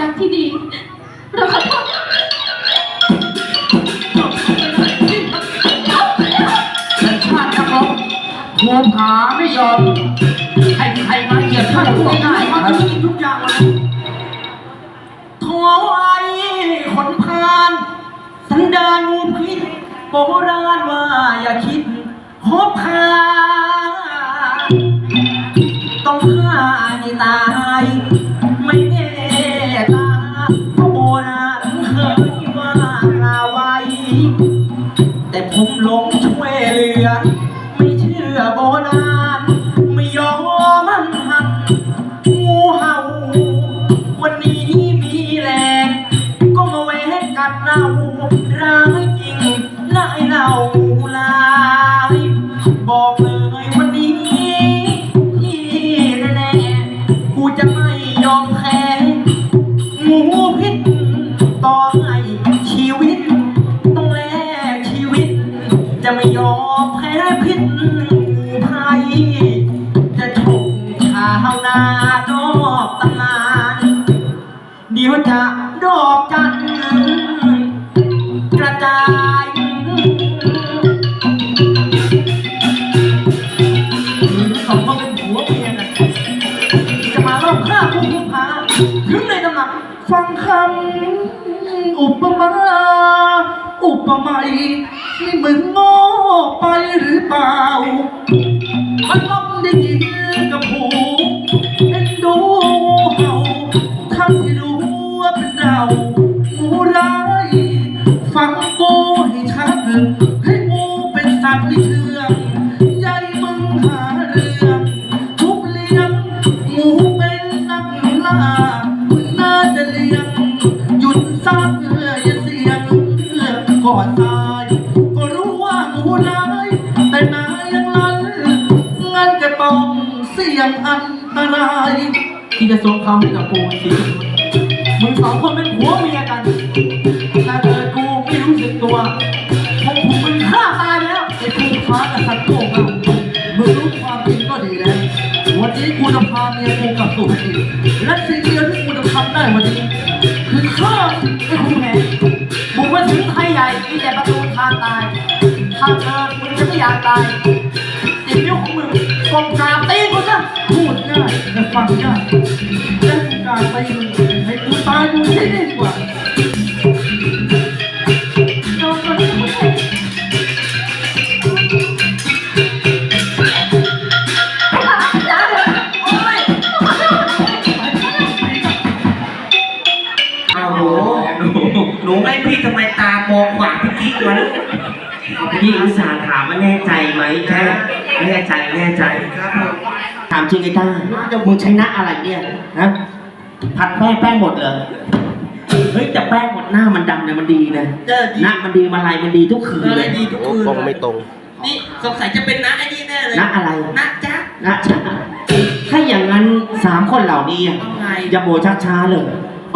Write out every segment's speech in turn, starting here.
รักที่ดี เราขอโทษฉันชาตินักรบหัวผาไม่ยอมให้ใครมาเหยียบท่านผู้ง่ายๆครับทุกอย่างเลยโถไอ้ขนพาน สันดานงูพิษโบราณว่าอย่าคิดคบคาต้อง แต่ผมหลงช่วยเหลือ ไม่เชื่อโบราณไม่ยอมมันหันงูเห่า วันนี้มีแรงก็มาแวะกัดเราร้ายจริงนายเราลายบอกเลย พิษงูภัยจะชกชาวนานอกตำนานเดี๋ยวจะดอกจันกระจายสองคนเป็นผัวเมียกันจะมาเล่าฆ่าผู้ผู้พาถึงในตำหนักฟังคำ อุปไมยนี่มึงโง่ไปหรือเปล่ามันลองได้ยินกับหู สี่ยงอันตรายที่จะส่งเขาให้กับกูสิมึงสองคนเป็นผัวเมียกันถ้าเกิดกูไม่รู้สึกตัวคงถูกมึงฆ่าตายแล้วไอ้กูฟ้ากับสัตว์โกงเรามึงรู้ความจริงก็ดีแล้ววันนี้กูจะพาเมียกูกลับสู่แผ่นดินและสิ่งเดียวที่กูจะทำได้วันนี้ คือฆ่าไอ้คุณแผนบุกมาถึงไทยใหญ่มีแต่ประตูทางตายถ้าเกิดมึงจะไม่อยากตาย ฟังยากและกูกราบตีมึงให้กูตายมึงใช่ดีกว่าเราคนที่ไม่ใช่โอ้โหหนูหนูให้พี่ทำไมตามองขวางพี่กิ๊กมันพี่อุตส่าห์ถามว่าแน่ใจไหมแค่แน่ใจแน่ใจครับามจริงไอ้ต้ามึงใช้หน้าอะไรเนี่ยนะผัดแป้งแป้งหมดเหรอเฮ้ยแต่แป้งหมดหน้ามันดำเนี่ยมันดีนะเจอดีหน้ามันดีมาลายมันดีทุกคืนอะเลไรยดีทุกคืนกล้องไม่ตรง นี่สงสัยจะเป็นน้าไอ้นี่แน่เลยหน้าอะไรน้าจ๊ะนะจ๊ะถ้าอย่างนั้นสามคนเหล่านี้อะเอาไงอย่าโบช้าๆเลย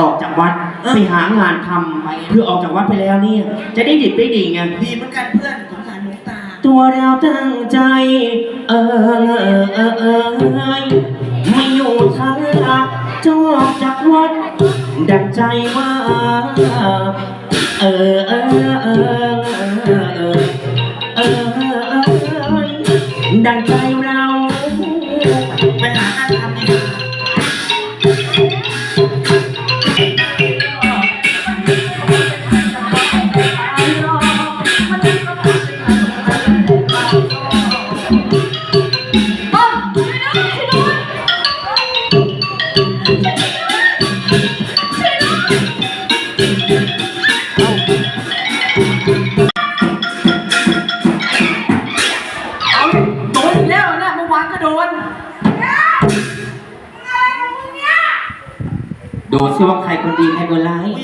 ออกจากวัดเออไปหางานทำเพื่อออกจากวัดไปแล้วเนี่ย จะได้ดิบได้ดีไงดีเหมือนกันเพื่อน ตัวเราตั้งใจ เออเออเออเออไม่อยู่ทางลักจอกจากวัด ดังใจว่า เออเออเออเออเออเออเออดังใจเราไปหางานทำดีกว่า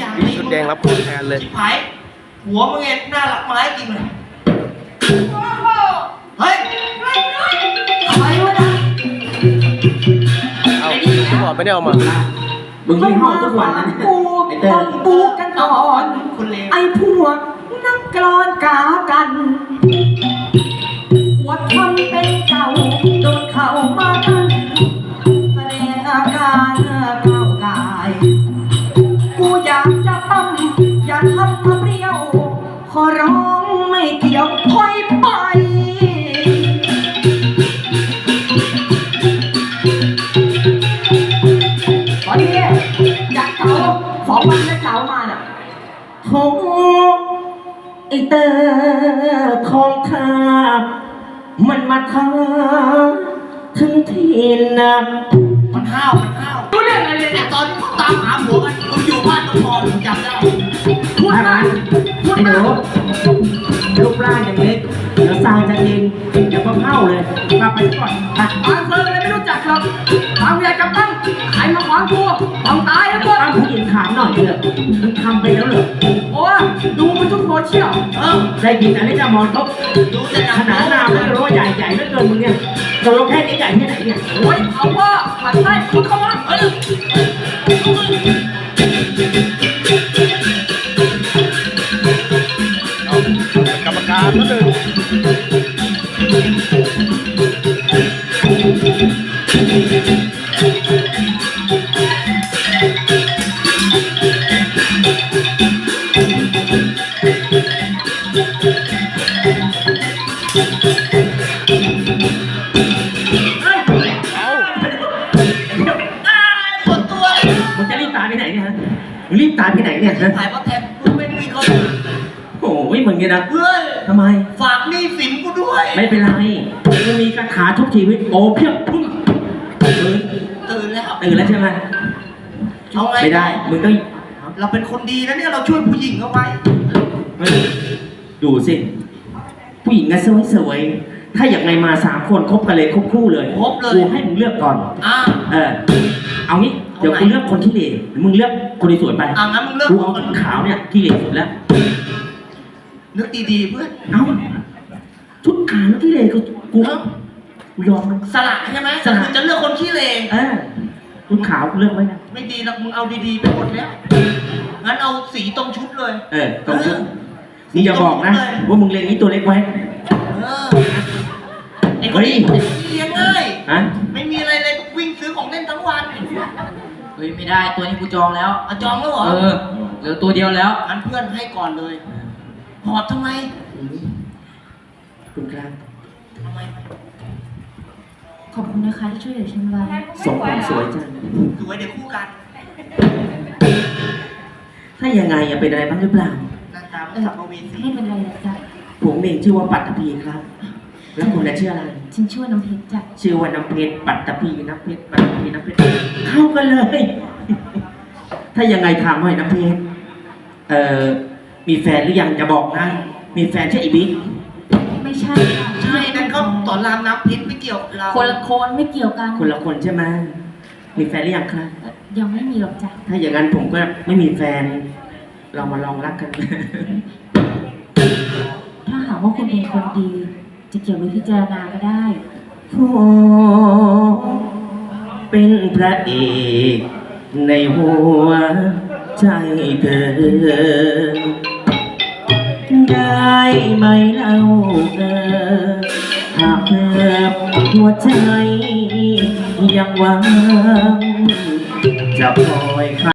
ยไม่อยากชุดแดงรับคนแทนเลยชิบหายหัวมึงเองน่ารักไม้จริงเลยเฮ้ยใครวะนะเอาทุกคนไม่ได้เอามามึงยี่ห้อทุกวันนะเนี่ยปูไอ้เติ้ต้ลองปูกันก่อนคนเลวไอ้พวกนักกลอนกากันวัดทำเป็นเก่าโดนเขามากันแสดงอาการเก่า ทำมาเปรี้ยว ขอร้องไม่เกี่ยวถอยไปตอนนี้อยากเก๋าสองวันไม่เก๋ามาน่ะโถไอเตอร์ทองคามันมาท้าถึงที่นัมันห้าวมันห้าวรู้เรื่องอะไรเลยเนี่ยตอนที่เขาตามหาผัวกันมึงอยู่บ้านตะพอมึงจำได้พูดมาไอ้หนูรูปร่างอย่างเล็กเดี๋ยวสร้างจะเองเดี๋ยวก็เข้าเลยกลับไปก่อนไปบางเซิร์อะไรไม่รู้จักหรอกบางอยากจะปั้มใครมาขวางกูต้องตายแล้วตัวตั้งผู้หญิงถามหน่อยเถอะมึงทำไปแล้วเหรอโอ้ยดูมันทุกโซเชียลเออได้ยินอะไรจะมองเขาดูแต่หนังขนาดหน้าไม่รู้ว่าใหญ่ใหญ่เหลือเกินมึงเนี่ยตกลงแค่นี้ใหญ่ที่ไหนเนี่ยโอ้ยเอาว่า ผัดไส้คุ นเนี่ยฮะมึงรีบตายไปไหนเนี่ยฮะถ่ายว่าแทนกูไม่มีเขาโอ้ยมึงเนี่ยนะเฮ้ยทำไม ฝากหนี้สินกูด้วย ไม่เป็นไรมึงมีคาถาทุกชีวิตโอ้เพียงพุ่งมึงตื่นแล้วตื่นแล้วใช่ไหมเอาไงไม่ได้ มึงต้องเราเป็นคนดีนะเนี่ยเราช่วยผู้หญิงเอาไว้เฮ้ยดูสิ ผู้หญิงก็สวยๆถ้าอย่างไงมาสามคนคบกันเลยคบคู่เลยครบเลยกูให้มึงเลือกก่อนอ่าเออเอางี้เดี๋ยวกูเลือกคนที่เหล่มึงเลือกคนที่สวยไปอ่างั้นมึงเลือกกูเอาคนขาวเนี่ยที่เหล่สุดแล้ว นึกดีๆเพื่อนเอ้าชุดขาวที่เหล่กูกูกูยอมมันสละใช่ไหมสละคือจะเลือกคนขี้เลงเออชุดขาวกูเลือกไว้นะไม่ดีหรอกมึงเอาดีๆไปหมดแล้วงั้นเอาสีตรงชุดเลย เออตรงชุดนี่อย่าบอกนะว่ามึงเล็งนี้ตัวเล็กไว้เออไอ้คนนี้เฮ้ยเลี้ยงง่ายฮะ ฮ้ยไม่ได้ตัวนี้กูจองแล้ว อะจองแล้วเหรอเออเหลือตัวเดียวแล้ว งั้นเพื่อนให้ก่อนเลยหอบทำไมคุณครับทำไมขอบคุณนะคะที่ช่วยเหลือฉันไว้สมความสวยจังสวยเดี๋ยวคู่กัน ถ้ายังไงอะเป็นอะไรบ้างหรือเปล่าหน้าตาไม่สัมภเวสีไม่เป็นไรหรอกจ้ะผมเองชื่อว่าปัตตภีครับ แล้วคุณน่ะชื่ออะไร ฉันช่วยน้ำเพชรจ้ะชื่อว่าน้ำเพชรปัตตภีน้ำเพชรปัตตภีน้ำเพชรเข้ากันเลย ถ้ายังไงถามหน่อยน้ำเพชรเอ่อมีแฟนหรือยังจะบอกนะมีแฟนชื่ออีบิ๊กไม่ใช่ค่ะใช่นั่นเขาสอนรามน้ำพิษไม่เกี่ยวกับเราคนละคนไม่เกี่ยวกันคนละคนใช่ไหมมีแฟนหรือยังครับเอ่อยังไม่มีหรอกจ้ะถ้าอย่างนั้นผมก็ไม่มีแฟน เรามาลองรักกัน ถ้าหากว่าคุณเป็นคนดี จะเกี่ยวไว้พิจารณาก็ได้ขอเป็นพระเอกในหัวใจเธอ ได้ไหมเล่าเออหากเธอหัวใจยังหวังจะคอย